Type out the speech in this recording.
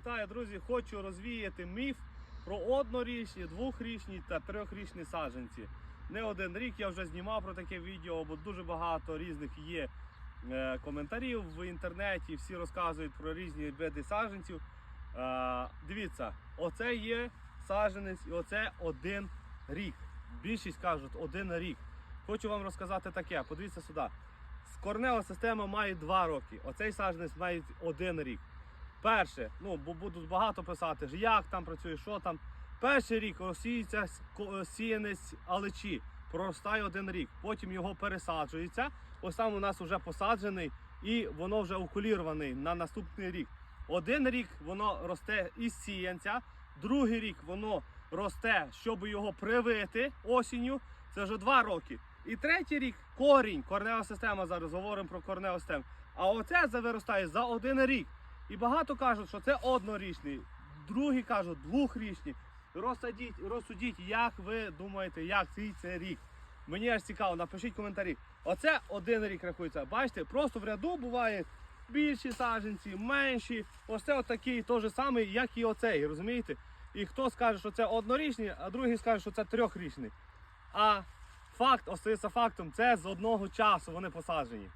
Вітаю, друзі! Хочу розвіяти міф про однорічні, двохрічні та трьохрічні саджанці. Не один рік я вже знімав про таке відео, бо дуже багато різних є е, коментарів в інтернеті. Всі розказують про різні види саджанців. Е, дивіться, оце є саджанець і оце один рік. Більшість кажуть один рік. Хочу вам розказати таке. Подивіться сюди. Корнева система має два роки. Оцей саджанець має один рік. Перше, ну бо будуть багато писати, як там працює, що там. Перший рік розсіється сіянець алечі, проростає один рік. Потім його пересаджується. Ось там у нас вже посаджений і воно вже окулірований на наступний рік. Один рік воно росте із сіянця, другий рік воно росте, щоб його привити осінню. Це вже два роки. І третій рік корінь, корнева система. Зараз говоримо про корневу систему. А оце завиростає за один рік. І багато кажуть, що це однорічний, другі кажуть двохрічний. Розсадіть, розсудіть, як ви думаєте, як цей це рік. Мені аж цікаво, напишіть коментарі. Оце один рік рахується. Бачите, просто в ряду буває більші саджанці, менші. Ось це такий той самий, як і оцей, розумієте? І хто скаже, що це однорічний, а другий скаже, що це трьохрічний. А факт остається фактом, це з одного часу вони посаджені.